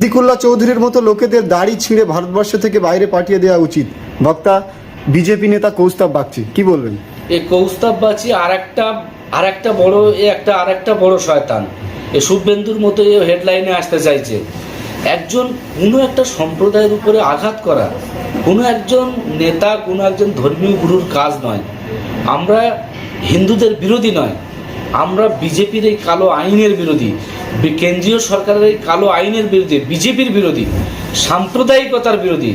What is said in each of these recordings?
সিদ্দিকুল্লাহ চৌধুরীর মতো লোকেদের দাড়ি ছিঁড়ে ভারতবর্ষ থেকে বাইরে পাঠিয়ে দেওয়া উচিত। বক্তা, বিজেপি নেতা কৌস্তব বাগচি, কি বলবেন? এই কৌস্তাব বাচি আর একটা আর একটা বড়, এ একটা আর একটা বড় শয়তান। এ শুভেন্দুর মতো এ হেডলাইনে আসতে চাইছে। একজন কোনো একটা সম্প্রদায়ের উপরে আঘাত করা, কোনো একজন নেতা, কোনো একজন ধর্মীয় গুরুর কাজ নয়। আমরা হিন্দুদের বিরোধী নয়। আমরা বিজেপির এই কালো আইনের বিরোধী। কেন্দ্রীয় সরকারের এই কালো আইনের বিরুদ্ধে, বিজেপির বিরোধী, সাম্প্রদায়িকতার বিরোধী,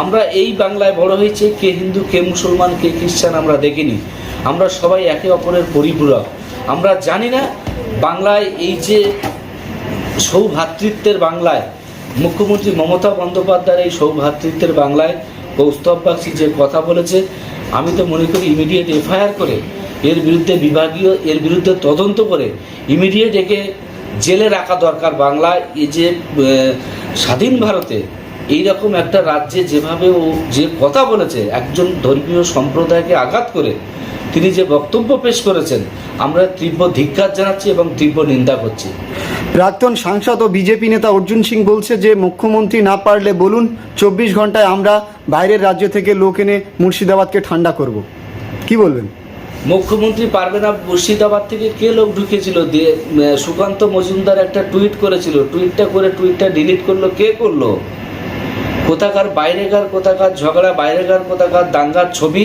আমরা এই বাংলায় বড় হয়েছে, কে হিন্দু, কে মুসলমান, কে খ্রিস্টান, আমরা দেখিনি। আমরা সবাই একে অপরের পরিপূরক। আমরা জানি না বাংলায় এই যে সৌভ্রাতৃত্বের বাংলায়, মুখ্যমন্ত্রী মমতা বন্দ্যোপাধ্যায়ের এই সৌভ্রাতৃত্বের বাংলায় কৌস্তব যে কথা বলেছে, আমি তো মনে করি ইমিডিয়েট এফআইআর করে, এর বিরুদ্ধে বিভাগীয়, এর বিরুদ্ধে তদন্ত করে ইমিডিয়েট একে জেলে রাখা দরকার বাংলায় এই যে স্বাধীন ভারতে এইরকম একটা রাজ্যে যেভাবে ও যে কথা বলেছে, একজন ধর্মীয় সম্প্রদায়কে আঘাত করে তিনি যে বক্তব্য পেশ করেছেন, আমরা তীব্র ধিক্কার জানাচ্ছি এবং তীব্র নিন্দা করছি। প্রাক্তন সাংসদ ও বিজেপি নেতা অর্জুন সিং বলছে যে, মুখ্যমন্ত্রী না পারলে বলুন, চব্বিশ ঘন্টায় আমরা বাইরের রাজ্য থেকে লোক এনে মুর্শিদাবাদকে ঠান্ডা করব। কি বলবেন? মুখ্যমন্ত্রী পারবে না, মুর্শিদাবাদ থেকে কে লোক ঢুকেছিল? দিয়ে সুকান্ত মজুমদার একটা টুইট করেছিল। টুইটটা করে টুইটটা ডিলিট করল, কে করল? কোথাকার বাইরেকার, কোথাকার ঝগড়া, বাইরেকার, কোথাকার দাঙ্গার ছবি,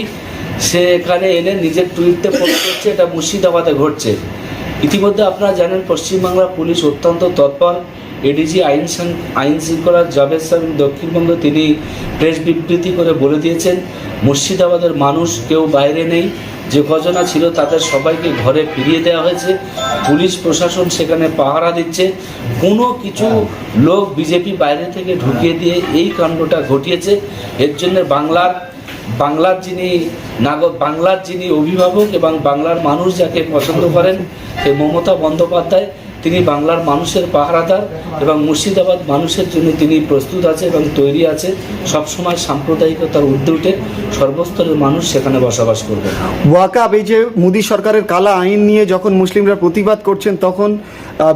সে এখানে এনে নিজের টুইটতে পোস্ট করছে, এটা মুর্শিদাবাদে ঘটছে। ইতিমধ্যে আপনারা জানেন পশ্চিমবাংলার পুলিশ অত্যন্ত তৎপর। এডিজি আইন আইন শৃঙ্খলা জাভেদ সাহেব দক্ষিণবঙ্গ তিনি প্রেস বিবৃতি করে বলে দিয়েছেন, মুর্শিদাবাদের মানুষ কেউ বাইরে নেই। যে কজনা ছিল তাদের সবাইকে ঘরে ফিরিয়ে দেওয়া হয়েছে। পুলিশ প্রশাসন সেখানে পাহারা দিচ্ছে। কোনো কিছু লোক বিজেপি বাইরে থেকে ঢুকিয়ে দিয়ে এই কাণ্ডটা ঘটিয়েছে। এর জন্য বাংলার বাংলার যিনি নাগর, বাংলার যিনি অভিভাবক এবং বাংলার মানুষ যাকে পছন্দ করেন, সে মমতা বন্দ্যোপাধ্যায় তিনি বাংলার মানুষের পাহারাদার এবং মুর্শিদাবাদ মানুষের জন্য তিনি প্রস্তুত আছে এবং তৈরি আছে সবসময় সাম্প্রদায়িকতার উদ্যোগে সর্বস্তরের মানুষ সেখানে বসবাস করবে। ওয়াকাব, এই যে মোদী সরকারের কালা আইন নিয়ে যখন মুসলিমরা প্রতিবাদ করছেন, তখন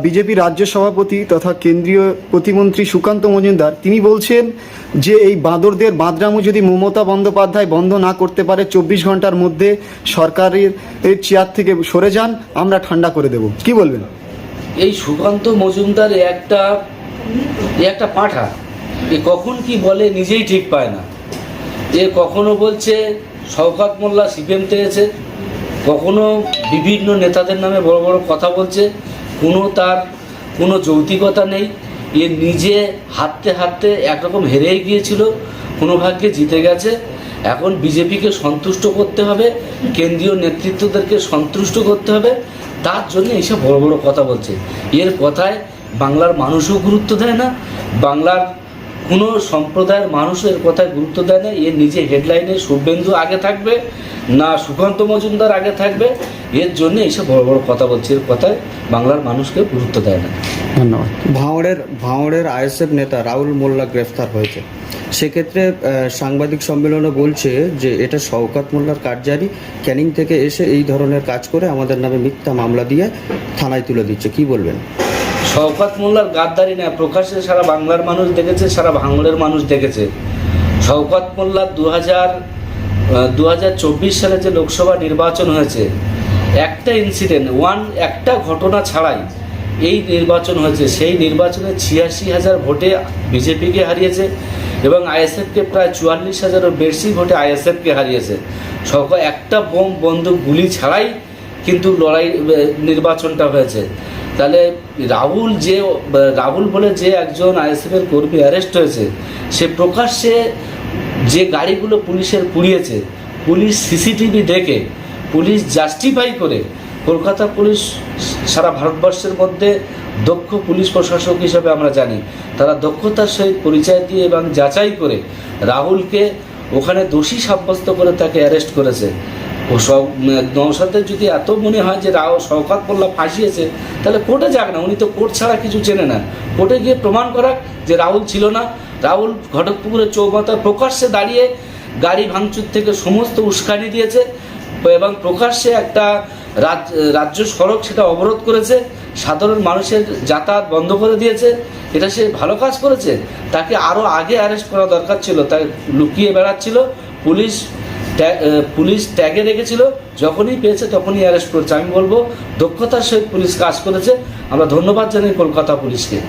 বিজেপি রাজ্য সভাপতি তথা কেন্দ্রীয় প্রতিমন্ত্রী সুকান্ত মজুমদার, তিনি বলছেন যে এই বাঁদরদের বাঁদরামো যদি মমতা বন্দ্যোপাধ্যায় বন্ধ না করতে পারে, চব্বিশ ঘণ্টার মধ্যে সরকারের চেয়ার থেকে সরে যান, আমরা ঠান্ডা করে দেব। কি বলবেন? এই সুকান্ত মজুমদার একটা একটা পাঁঠা। এ কখন কি বলে নিজেই ঠিক পায় না। এ কখনো বলছে শওকাত মোল্লা সিপিএম পেয়েছে কখনো বিভিন্ন নেতাদের নামে বড় বড় কথা বলছে, কোনো তার কোনো যৌতিকতা নেই। এ নিজে হাঁটতে হাঁটতে একরকম হেরেই গিয়েছিল, কোনো ভাগ্যে জিতে গেছে। এখন বিজেপিকে সন্তুষ্ট করতে হবে, কেন্দ্রীয় নেতৃত্বদেরকে সন্তুষ্ট করতে হবে। তার জন্য এইসব বড় বড় কথা বলছে। এর কথায় বাংলার মানুষও গুরুত্ব দেয় না বাংলার কোনো সম্প্রদায়ের মানুষও এর কথায় গুরুত্ব দেয় না। এর নিজে হেডলাইনে শুভেন্দু আগে থাকবে না সুকান্ত মজুমদার আগে থাকবে এর জন্য এইসব বড় বড় কথা বলছে। এর কথায় বাংলার মানুষকে গুরুত্ব দেয় না। ধন্যবাদ। ভাঙড়ের ভাঙড়ের আইএসএফ নেতা রাহুল মোল্লা গ্রেফতার হয়েছে। সেক্ষেত্রে সাংবাদিক সম্মেলনে বলছে যে এটা শওকাত মোল্লার কার্যারি, ক্যানিং থেকে এসে এই ধরনের কাজ করে আমাদের নামে মিথ্যা মামলা দিয়ে থানায় তুলে দিচ্ছে। কি বলবেন? শওকাত মোল্লার গাদ্দারি না, প্রকাশ্যে সারা বাংলার মানুষ দেখেছে, সারা ভাঙড়ের মানুষ দেখেছে। শওকাত মোল্লার দু হাজার দু হাজার চব্বিশ সালে যে লোকসভা নির্বাচন হয়েছে, একটা ইনসিডেন্ট ওয়ান একটা ঘটনা ছাড়াই এই নির্বাচন হয়েছে। সেই নির্বাচনে ছিয়াশি হাজার ভোটে বিজেপিকে হারিয়েছে এবং আইএসএফকে প্রায় চুয়াল্লিশ হাজারের বেশি ভোটে আইএসএফকে হারিয়েছে। সরকার একটা বোম বন্দুক গুলি ছাড়াই কিন্তু লড়াই নির্বাচনটা হয়েছে। তাহলে রাহুল যে, রাহুল বলে যে একজন আইএসএফের কর্মী অ্যারেস্ট হয়েছে, সে প্রকাশ্যে যে গাড়িগুলো পুলিশের পুড়িয়েছে পুলিশ সিসিটিভি দেখে, পুলিশ জাস্টিফাই করে কলকাতা পুলিশ সারা ভারতবর্ষের মধ্যে দক্ষ পুলিশ প্রশাসক হিসেবে আমরা জানি। তারা দক্ষতার সহিত পরিচয় দিয়ে এবং যাচাই করে রাহুলকে ওখানে দোষী সাব্যস্ত করে তাকে অ্যারেস্ট করেছে। ও সব নৌসাদের যদি এত মনে হয় যে রাও শওকাত মোল্লা ফাঁসিয়েছে, তাহলে কোর্টে যাক না, উনি তো কোর্ট ছাড়া কিছু চেনে না। কোর্টে গিয়ে প্রমাণ করাক যে রাহুল ছিল না। রাহুল ঘটকপুকুরের চৌমাথায় প্রকাশ্যে দাঁড়িয়ে গাড়ি ভাঙচুর থেকে সমস্ত উস্কানি দিয়েছে। এবং প্রকাশ্যে একটা রাজ- রাজ্য সড়ক সেটা অবরোধ করেছে, সাধারণ মানুষের যাতায়াত বন্ধ করে দিয়েছে, এটা সে ভালো কাজ করেছে? তাকে আরও আগে অ্যারেস্ট করা দরকার ছিল, তাই লুকিয়ে বেড়াচ্ছিল, পুলিশ পুলিশ ট্যাগে রেখেছিল, যখনই পেয়েছে তখনই অ্যারেস্ট করেছে। আমি বলব, দক্ষতার সহিত পুলিশ কাজ করেছে। আমরা ধন্যবাদ জানাই কলকাতা পুলিশকে।